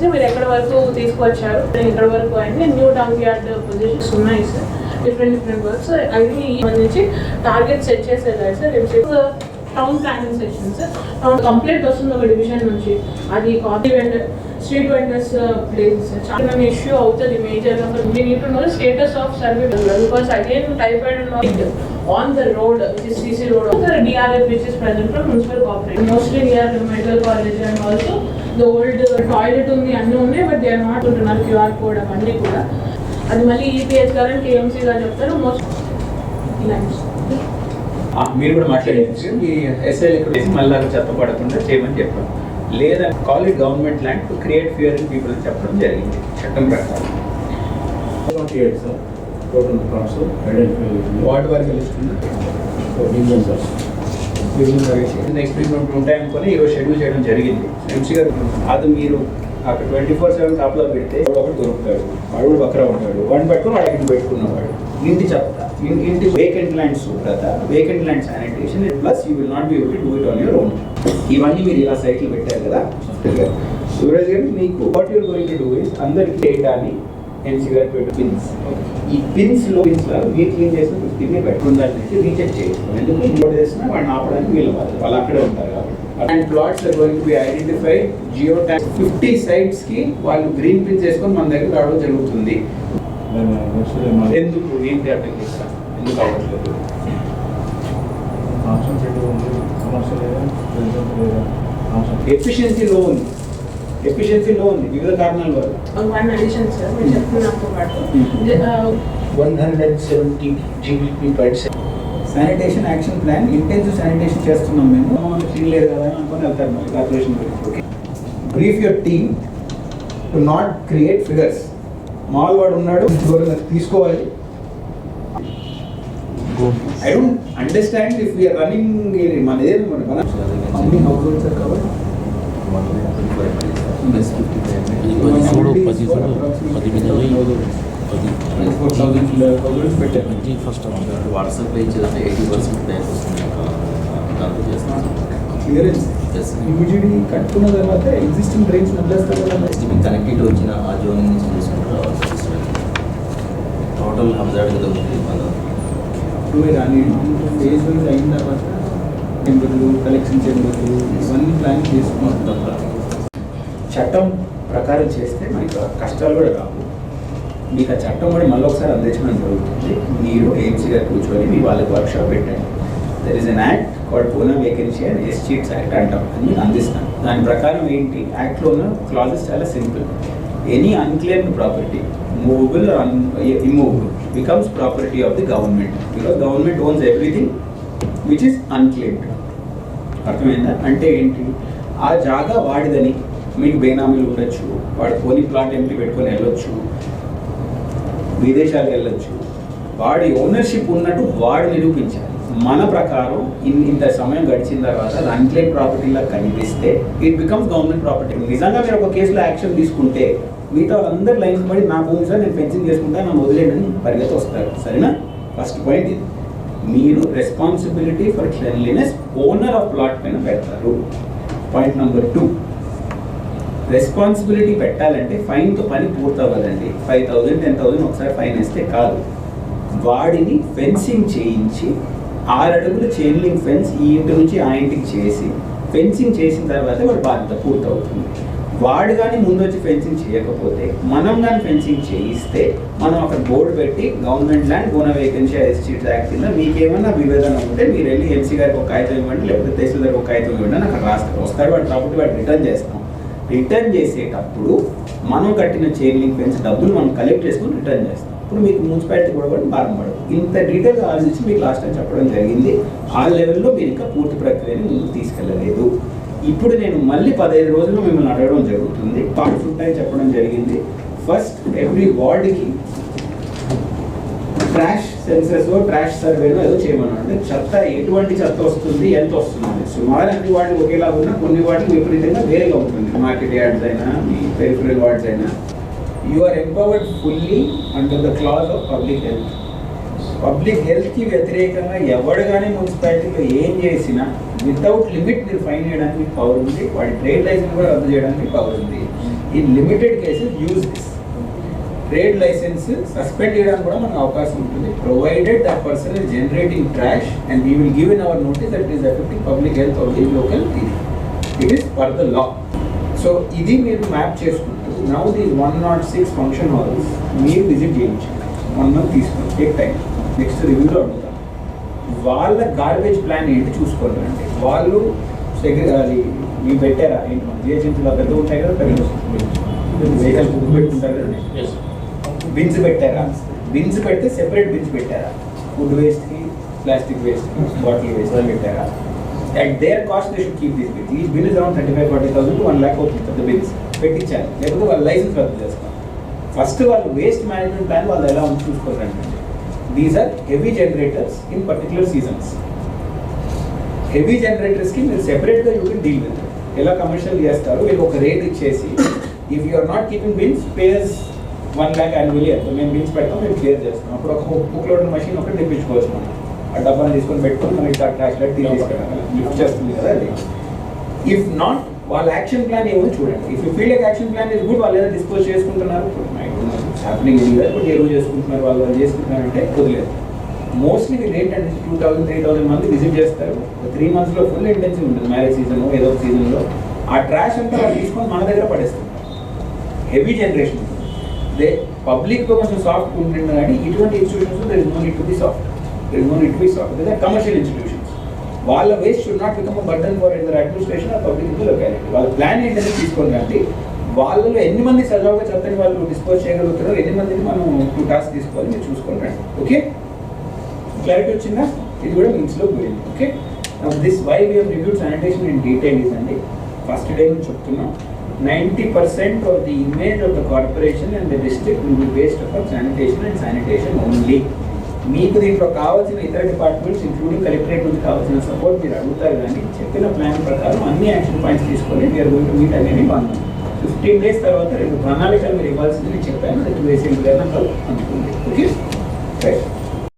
ని మీరు ఎక్కడ వరకు తీసుకువచ్చారు? ఇక్కడ వరకు అయింది న్యూ డంప్ యార్డ్ పొజిషన్స్ ఉన్నాయి సార్ డిఫరెంట్ డిఫరెంట్ వర్క్స్ అవి సంబంధించి టార్గెట్ సెట్ చేసేది sir town planning sir town complete వస్తుంది ఒక డివిజన్ నుంచి. అది coffee vendor street vendors place చాలా ఇష్యూ అవుతుంది major need to know status of service because again typhoid and on the road which is CC road DRF which is present from municipal corporation mostly DRF medical college and also the old toilet ఉంది అన్నీ ఉన్నాయి but they are not ఉంటున్నారు QR code అవన్నీ కూడా. అది మళ్ళీ E EPS గారు KMC గారు చెప్తారు మోస్ట్ మీరు కూడా మాట్లాడేసి మీ ఎస్ఐలు ఇక్కడ మళ్ళీ చెత్త పడకుండా చేయమని చెప్పాం లేదా call it government land to create fear in people అని చెప్పడం జరిగింది. చట్టం ప్రకారం. వార్డు వారికి ఉంటాయనుకొని డివిజన్ నెక్స్ట్ వీక్ ఉంటాయి అనుకుని ఈరోజు షెడ్యూల్ చేయడం జరిగింది. ఎంసీ గారు అది మీరు అక్కడ ట్వంటీ ఫోర్ సెవెన్ టాప్లో పెడితే ఒకటి దొరుకుతాడు. వాడు వక్ర ఉంటాడు. వాడిని పట్టుకుని వాడు ఇంటి పెట్టుకున్నవాడు. ఇంటి చెప్తా ఇంటి వేకెంట్ ల్యాండ్ శుభ్రత vacant land sanitation plus you will not be able to do it on your own ఇవన్నీ మీరు ఇలా సైకిల్ పెట్టారు కదా సూరజ్ గారు మీకు what you're going to do is అందరికి డేటాని గారు పెట్టు పిన్స్ ఈ పిన్స్లో పిన్స్లో మీరు క్లీన్ చేసిన ఫిఫ్టీన్ పెట్టుకుందాని రీచెక్ చేస్తాం ఎందుకు ఇంకోటి చేసినా వాడిని ఆపడానికి వీళ్ళు వాళ్ళు అక్కడే ఉంటారు కాబట్టి. And plots going be identified geo tag fifty సైట్స్కి వాళ్ళు గ్రీన్ పిన్స్ వేసుకొని మన దగ్గర రావడం జరుగుతుంది. ఎందుకు? ఏంటి అర్థం చేస్తా? ఎందుకు అవ్వట్లేదు? ఎఫిషియన్సీ లో ఉంది. ఎఫిషియన్సీ లో ఉంది వివిధ కారణాల వల్ల. వన్ అడిషన్ సార్ మీరు చెప్తున్నతో పాటు. One hundred seventy GBP per sanitation action plan intensive sanitation చేస్తున్నాం మేము. క్లీన్ లేదు కదా అని అనుకొని వెళ్తారు మరి corporation brief your team to not create figures mall వాడు ఉన్నాడు తీసుకోవాలి. I don't understand if we're running మన ఏది మన కవర్డ్ పది చూడు పది చూడు పది మీద పది. ట్వంటీ ఫస్ట్ వాట్సాప్ పేజ్ చేస్తే ఎయిటీ పర్సెంట్ బ్యాక్ వస్తుంది. దాంతో చేస్తాను క్లియరెన్స్ Yes. ఇమీడియట్లీ కట్టుకున్న తర్వాత ఎగ్జిస్టింగ్ డ్రైన్స్ నెక్స్ట్ మీకు కనెక్టివిటీ వచ్చిన ఆ జోన్ నుంచి వస్తుంది టోటల్ హండ్రెడ్ కదా ఉంది మన ఇప్పుడు రాని ఫేజ్ వైజ్ అయిన తర్వాత టెంపుల్ కలెక్షన్ టెంపుల్ ఇవన్నీ ప్లాన్ చేసుకున్నాం చట్టం ప్రకారం చేస్తే మనకి కష్టాలు కూడా కావు. మీకు ఆ చట్టం కూడా మళ్ళీ ఒకసారి అందించడం జరుగుతుంది. మీరు ఏఎంసీ గారు కూర్చొని మీ వాళ్ళకి వర్క్షాప్ పెట్టండి. There is an act called bona vacancy and estates act అంటాం. అని మీకు అందిస్తాను దాని ప్రకారం ఏంటి? యాక్ట్లో ఉన్న క్లాజెస్ చాలా simple any unclaimed property movable and immovable becomes property of the government because government owns everything which is unclaimed అర్థమైందా? అంటే ఏంటి? ఆ జాగా వాడిదని మీకు బేనామీలు ఉండొచ్చు వాడు పోనీ ప్లాట్ ఎంపీ పెట్టుకొని వెళ్ళొచ్చు విదేశాలకు వెళ్ళొచ్చు. వాడి ఓనర్షిప్ ఉన్నట్టు వాడు నిరూపించాలి. మన ప్రకారం ఇన్ ఇంత సమయం గడిచిన తర్వాత అది అన్క్లెయిమ్ ప్రాపర్టీలా కనిపిస్తే ఇట్ బికమ్స్ గవర్నమెంట్ ప్రాపర్టీ నిజంగా మీరు ఒక కేసులో యాక్షన్ తీసుకుంటే మిగతా వాళ్ళందరూ లైన్స్ పడి నా భూమి సార్ నేను పెన్షన్ చేసుకుంటా నన్ను వదిలేనని పరిగెత్తి వస్తారు సరేనా? ఫస్ట్ పాయింట్ ఇది. మీరు responsibility for cleanliness owner of plot పైన పెడతారు. పాయింట్ నెంబర్ టూ రెస్పాన్సిబిలిటీ పెట్టాలంటే ఫైన్తో పని పూర్తవ్వదండి. ఫైవ్ థౌజండ్ టెన్ థౌజండ్ ఒకసారి ఫైన్ వేస్తే కాదు. వాడిని ఫెన్సింగ్ చేయించి ఆరు అడుగుల ఫెన్స్ ఈ ఇంటి నుంచి ఆ ఇంటికి చేసి ఫెన్సింగ్ చేసిన తర్వాత వాడి బాధ్యత పూర్తవుతుంది. వాడు కానీ ముందు వచ్చి ఫెన్సింగ్ చేయకపోతే మనం కానీ ఫెన్సింగ్ చేయిస్తే మనం అక్కడ బోర్డు పెట్టి గవర్నమెంట్ ల్యాండ్ ఓన వేకెన్సీ ఎస్టీట్ యాక్ట్ కింద మీకేమన్నా వివేదన ఉంటే మీరు వెళ్ళి ఎంసీ గారికి ఒక కాగితం ఇవ్వండి లేకపోతే తహసీల్దార్ ఒక కాగితం ఇవ్వండి అని అక్కడ రాస్తారు. వస్తారు వాడు కాబట్టి వాడు రిటర్న్ చేస్తాం. రిటర్న్ చేసేటప్పుడు మనం కట్టిన చైన్ లింక్ ఫెన్స్ డబ్బులు మనం కలెక్ట్ చేసుకుని రిటర్న్ చేస్తాం. ఇప్పుడు మీకు మున్సిపాలిటీ కూడా కూడా భారం పడదు. ఇంత డీటెయిల్గా ఆలోచించి మీకు లాస్ట్ టైం చెప్పడం జరిగింది. ఆ లెవెల్లో మీరు ఇంకా పూర్తి ప్రక్రియని ముందుకు తీసుకెళ్ళలేదు. ఇప్పుడు నేను మళ్ళీ పదహైదు రోజులు మిమ్మల్ని అడగడం జరుగుతుంది. పార్ట్స్ ఉంటాయని చెప్పడం జరిగింది. ఫస్ట్ ఎవ్రీ వార్డ్కి ట్రాష్ సెన్సెస్ ట్రాష్ సర్వేలో ఏదో చేయమన్నాడు అంటే చెత్త ఎటువంటి చెత్త వస్తుంది ఎంత వస్తుంది? సుమారు అన్ని వాటికి ఒకేలా ఉన్నా కొన్ని వాటికి విపరీతంగా వేరేగా ఉంటుంది. మార్కెట్ యార్డ్స్ అయినా మీ పెరిఫరల్ వార్డ్స్ అయినా. You are empowered fully under the clause of public health public హెల్త్కి వ్యతిరేకంగా ఎవడు కానీ మున్సిపాలిటీలో ఏం చేసినా వితౌట్ లిమిట్ మీరు ఫైన్ చేయడానికి పవర్ ఉంది. వాడి ట్రేడ్ లైసెన్స్ కూడా రద్దు చేయడానికి పవర్ ఉంది. ఈ limited cases use this trade license suspend చేయడానికి కూడా మనకు అవకాశం ఉంటుంది. Provided that person is generating trash and we will give in our notice that is affecting public health of the local ఇది it is for the law so ఇది మీరు map చేసుకుంటూ now the one not six function halls మీరు visit చేయించండి. One month తీసుకోండి take time next రివ్యూలో అడుగుతాం. వాళ్ళ గార్బేజ్ ప్లాన్ ఏంటి చూసుకోండి అంటే వాళ్ళు అది మీరు పెట్టారా? ఏంటి మన జిహెచ్ఎంసీలో పెద్ద ఉంటాయి కదా పెద్ద వెహికల్ బుక్ పెట్టుకుంటారు కదా. ఎస్ బిన్స్ పెట్టారా? బిన్స్ పెడితే సెపరేట్ బిన్స్ పెట్టారా? ఫుడ్ వేస్ట్కి ప్లాస్టిక్ వేస్ట్కి బాటిల్ వేస్ట్ పెట్టారా? At their cost they should keep this bins ఈ bill around thirty five forty thousand one lakh అవుతుంది పెద్ద బిల్స్ పెట్టించాలి లేకపోతే వాళ్ళ లైసెన్స్ రద్దు చేస్తాం ఫస్ట్ వాళ్ళు వేస్ట్ మేనేజ్మెంట్ ప్లాన్ వాళ్ళు ఎలా ఉంది చూసుకోరండి these are heavy generators in particular seasons heavy జనరేటర్స్కి మీరు సెపరేట్గా యూ కెన్ డీల్ విత్ ఎలా కమర్షియల్ చేస్తారు? వీళ్ళు ఒక రేట్ ఇచ్చేసి if you are not keeping bins payers one lakh annually అంటే మేము బిన్స్ పెడతాం మేము క్లియర్ చేస్తాం. అప్పుడు ఒక బుక్ లోడ్ మషిన్ ఒకటి తెప్పించుకోవచ్చు మనం. ఆ డబ్బాని తీసుకొని పెట్టుకొని మనకి ఇట్లా క్రాష్ లైట్ లిఫ్ట్ చేస్తుంది కదా అది. ఇఫ్ నాట్ వాళ్ళ యాక్షన్ ప్లాన్ ఏమో చూడండి. If you feel action plan is good వాళ్ళు ఏదో డిస్పోజ్ చేసుకుంటున్నారు హ్యాపెనింగ్ ఏం లేదు బట్ ఏ రోజు చేసుకుంటున్నారు వాళ్ళు వాళ్ళు చేసుకుంటున్నారు అంటే వదిలేదు. మోస్ట్లీ మీరు ఏంటంటే టూ థౌసండ్ త్రీ థౌసండ్ మంది విజిట్ చేస్తారు. త్రీ మంత్స్లో ఫుల్ ఇంటెన్సివ్ ఉంటుంది మ్యారేజ్ సీజన్ ఏదో ఒక సీజన్లో ఆ ట్రాష్ అంతా వాళ్ళు తీసుకొని మన దగ్గర పడేస్తారు హెవీ జనరేషన్ దే పబ్లిక్లో కొంచెం సాఫ్ట్ ఉంటుంది కానీ ఇటువంటి institutions there is no need to be soft there is no need to be soft there commercial institutions వాళ్ళ waste should not become burden for in administration or public in locality వాళ్ళ plan ఏంటంటే తీసుకోండి కాబట్టి వాళ్ళలో ఎన్ని మంది సజావుగా చెత్తని వాళ్ళు డిస్పోజ్ చేయగలుగుతారో ఎన్ని మందిని మనం టూ టాస్క్ తీసుకోవాలి మీరు చూసుకోండి రండి. ఓకే క్లారిటీ వచ్చిందా? ఇది కూడా మీన్స్లో పోయింది okay this why we reviewed sanitation in detail is అండి ఫస్ట్ డే నుంచి చెప్తున్నాం. Ninety percent of the image of the corporation and the district will be based up sanitation and sanitation only మీకు దీంట్లో కావాల్సిన ఇతర డిపార్ట్మెంట్స్ ఇంక్లూడింగ్ కలెక్టరేట్ నుంచి కావాల్సిన support మీరు అడుగుతారు కానీ చెప్పిన ప్లాన్ ప్రకారం అన్ని యాక్షన్ పాయింట్స్ తీసుకొని మీరు గోయింగ్ టు మీట్ అనేది బాగుంది ఫిఫ్టీన్ డేస్ తర్వాత రెండు ప్రణాళికలు మీరు ఇవ్వాల్సిందని చెప్పాను. అది వేసి అనుకుంది ఓకే రైట్